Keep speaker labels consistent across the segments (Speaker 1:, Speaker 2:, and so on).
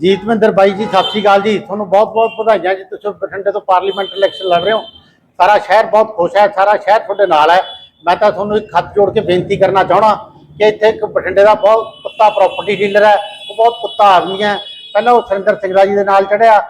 Speaker 1: ਜੀਤਵਿੰਦਰ ਬਾਈ ਜੀ, ਸਤਿ ਸ਼੍ਰੀ ਅਕਾਲ ਜੀ। ਤੁਹਾਨੂੰ ਬਹੁਤ ਬਹੁਤ ਵਧਾਈਆਂ ਜੀ। ਤੁਸੀਂ ਬਠਿੰਡੇ ਤੋਂ ਪਾਰਲੀਮੈਂਟ ਇਲੈਕਸ਼ਨ ਲੜ ਰਹੇ ਹੋ। ਸਾਰਾ ਸ਼ਹਿਰ ਬਹੁਤ ਖੁਸ਼ ਹੈ, ਸਾਰਾ ਸ਼ਹਿਰ ਤੁਹਾਡੇ ਨਾਲ ਹੈ। ਮੈਂ ਤਾਂ ਤੁਹਾਨੂੰ ਇੱਕ ਖੱਤ ਜੋੜ ਕੇ ਬੇਨਤੀ ਕਰਨਾ ਚਾਹਣਾ ਕਿ ਇੱਥੇ ਇੱਕ ਬਠਿੰਡੇ ਦਾ ਬਹੁਤ ਕੁੱਤਾ ਪ੍ਰਾਪਰਟੀ ਡੀਲਰ ਹੈ। ਉਹ ਬਹੁਤ ਕੁੱਤਾ ਆਦਮੀ ਹੈ। ਪਹਿਲਾਂ ਉਹ ਸੁਰਿੰਦਰ ਸਿੰਘਲਾ ਜੀ ਦੇ ਨਾਲ ਚੜਿਆ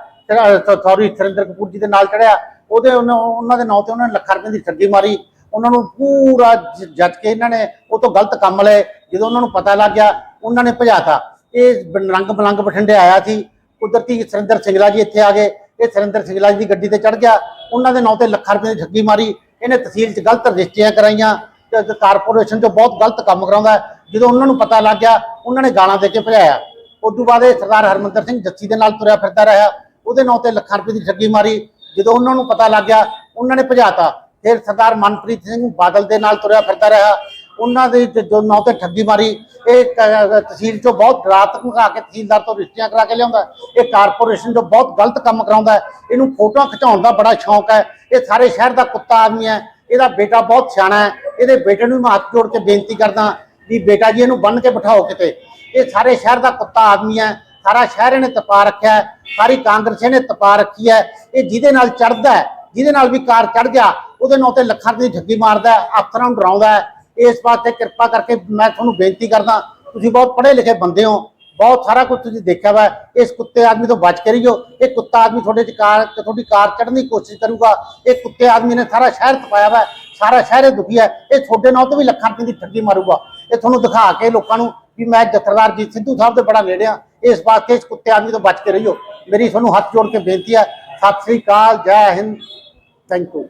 Speaker 1: ਸੌਰੀ ਸੁਰਿੰਦਰ ਕਪੂਰ ਜੀ ਦੇ ਨਾਲ ਚੜਿਆ ਉਹਦੇ ਉਹਨਾਂ ਉਹਨਾਂ ਦੇ ਨਾਂ ਤੇ ਉਹਨਾਂ ਨੇ ਲੱਖਾਂ ਰੁਪਏ ਦੀ ਠੱਗੀ ਮਾਰੀ। ਉਹਨਾਂ ਨੂੰ ਪੂਰਾ ਜ- ਜੱਜ ਕੇ ਇਹਨਾਂ ਨੇ, ਉਹ ਤੋਂ ਗਲਤ ਕੰਮ ਲਏ। ਜਦੋਂ ਉਹਨਾਂ ਨੂੰ ਪਤਾ ਲੱਗ ਗਿਆ, ਉਹਨਾਂ ਨੇ ਭਜਾਤਾ। ਇਹ ਬ- ਰੰਗ ਬਲੰਗ ਬਠਿੰਡੇ ਆਇਆ ਸੀ। ਕੁਦਰਤੀ ਸੁਰਿੰਦਰ ਸਿੰਘਲਾ ਜੀ ਇੱਥੇ ਆ ਗਏ। ਇਹ ਸੁਰਿੰਦਰ ਸਿੰਘਲਾ ਜੀ ਦੀ ਗੱਡੀ ਤੇ ਚੜ ਗਿਆ। ਉਹਨਾਂ ਦੇ ਨਾਂ ਤੇ ਲੱਖਾਂ ਰੁਪਏ ਦੀ ਠੱਗੀ ਮਾਰੀ। ਇਹਨੇ ਤਹਿਸੀਲ 'ਚ ਗਲਤ ਰਜਿਸਟਰੀਆਂ ਕਰਾਈਆਂ। ਤੇ ਕਾਰਪੋਰੇਸ਼ਨ 'ਚੋਂ ਬਹੁਤ ਗਲਤ ਕੰਮ ਕਰਾਉਂਦਾ ਜਦੋਂ ਉਹਨਾਂ ਨੂੰ ਪਤਾ ਲੱਗ ਗਿਆ, ਉਹਨਾਂ ਨੇ ਗਾਲਾਂ ਦੇ ਕੇ ਭਜਾਇਆ। ਉਸ ਤੋਂ ਬਾਅਦ ਇਹ ਸਰਦਾਰ ਹਰਮੰਦਰ ਸਿੰਘ ਜੱਸੀ ਦੇ ਨਾਲ ਤੁਰਿਆ ਫਿਰਦਾ ਰਿਹਾ। ਉਹਦੇ ਨਾਂ ਤੇ ਲੱਖਾਂ ਰੁਪਏ ਦੀ ਠੱਗੀ ਮਾਰੀ। ਜਦੋਂ ਉਹਨਾਂ ਨੂੰ ਪਤਾ ਲੱਗ ਗਿਆ, ਉਹਨਾਂ ਨੇ ਭਜਾਤਾ। ਫਿਰ ਸਰਦਾਰ ਮਨਪ੍ਰੀਤ ਸਿੰਘ ਬਾਦਲ ਦੇ ਨਾਲ ਤੁਰਿਆ ਫਿਰਦਾ ਰਿਹਾ। ਉਹਨਾਂ ਦੇ ਜੋ ਨਾਂ ਤੇ ਠੱਗੀ ਮਾਰੀ, ਇਹ ਕ- ਤਹਿਸੀਲ ਚੋਂ ਬਹੁਤ ਰਾਤ ਮੰਗਾ ਕੇ ਤਹਿਸੀਲਦਾਰ ਤੋਂ ਰਿਸ਼ਤੀਆਂ ਕਰਾ ਕੇ ਲਿਆਉਂਦਾ ਇਹ ਕਾਰਪੋਰੇਸ਼ਨ ਤੋਂ ਬਹੁਤ ਗਲਤ ਕੰਮ ਕਰਾਉਂਦਾ ਇਹਨੂੰ ਫੋਟੋਆਂ ਖਿਚਾਉਣ ਦਾ ਬੜਾ ਸ਼ੌਂਕ ਹੈ। ਇਹ ਸਾਰੇ ਸ਼ਹਿਰ ਦਾ ਕੁੱਤਾ ਆਦਮੀ ਹੈ, ਇਹਦਾ ਬੇਟਾ ਬਹੁਤ ਸਿਆਣਾ ਹੈ। ਇਹਦੇ ਬੇਟੇ ਨੂੰ ਮੈਂ ਹੱਥ ਜੋੜ ਕੇ ਬੇਨਤੀ ਕਰਦਾ ਵੀ ਬੇਟਾ ਜੀ ਇਹਨੂੰ ਬੰਨ ਕੇ ਬਿਠਾਓ ਕਿਤੇ। ਇਹ ਸਾਰੇ ਸ਼ਹਿਰ ਦਾ ਕੁੱਤਾ ਆਦਮੀ ਹੈ, ਸਾਰਾ ਸ਼ਹਿਰ ਇਹਨੇ ਤਪਾ ਰੱਖਿਆ ਸਾਰੀ ਕਾਂਗਰਸ ਇਹਨੇ ਤਪਾ ਰੱਖੀ ਹੈ। ਇਹ ਜਿਹਦੇ ਨਾਲ ਚੜਦਾ ਜਿਹਦੇ ਨਾਲ ਵੀ ਕਾਰ ਚੜ ਗਿਆ, ਉਹਦੇ ਨਾਂ ਤੇ ਲੱਖਾਂ ਰੁਪਏ ਦੀ ਠੱਗੀ ਮਾਰਦਾ ਅਫਸਰਾਂ ਨੂੰ ਡਰਾਉਂਦਾ ਹੈ। ਇਸ ਵਾਸਤੇ ਕਿਰਪਾ ਕਰਕੇ ਮੈਂ ਤੁਹਾਨੂੰ ਬੇਨਤੀ ਕਰਦਾ, ਤੁਸੀਂ ਬਹੁਤ ਪੜ੍ਹੇ ਲਿਖੇ ਬੰਦੇ ਹੋ, ਬਹੁਤ ਸਾਰਾ ਕੁਝ ਤੁਸੀਂ ਦੇਖਿਆ ਵਾ, ਇਸ ਕੁੱਤੇ ਆਦਮੀ ਤੋਂ ਬਚ ਕੇ ਰਹੀਓ, ਇਹ ਕੁੱਤਾ ਆਦਮੀ ਤੁਹਾਡੇ ਚ ਕਾਰ, ਤੁਹਾਡੀ ਕਾਰ ਚੜ੍ਹਨ ਦੀ ਕੋਸ਼ਿਸ਼ ਕਰੂਗਾ, ਇਹ ਕੁੱਤੇ ਆਦਮੀ ਨੇ ਸਾਰਾ ਸ਼ਹਿਰ ਤਪਾਇਆ ਵਾ, ਸਾਰਾ ਸ਼ਹਿਰ ਇਹ ਦੁਖੀ ਹੈ, ਇਹ ਤੁਹਾਡੇ ਨਾਲ ਤੋਂ ਵੀ ਲੱਖਾਂ ਰੁਪਏ ਦੀ ਠੱਗੀ ਮਾਰੂਗਾ, ਇਹ ਤੁਹਾਨੂੰ ਦਿਖਾ ਕੇ ਲੋਕਾਂ ਨੂੰ ਵੀ ਮੈਂ ਜਥੇਦਾਰ ਜੀ ਸਿੱਧੂ ਸਾਹਿਬ ਦੇ ਬੜਾ ਨੇੜੇ ਆ ਇਸ ਵਾਸਤੇ ਇਸ ਕੁੱਤੇ ਆਦਮੀ ਤੋਂ ਬਚ ਕੇ ਰਹੀਓ, ਮੇਰੀ ਤੁਹਾਨੂੰ ਹੱਥ ਜੋੜ ਕੇ ਬੇਨਤੀ ਹੈ, ਸਤਿ ਸ੍ਰੀ ਅਕਾਲ, ਜੈ ਹਿੰਦ, ਥੈਂਕ ਯੂ।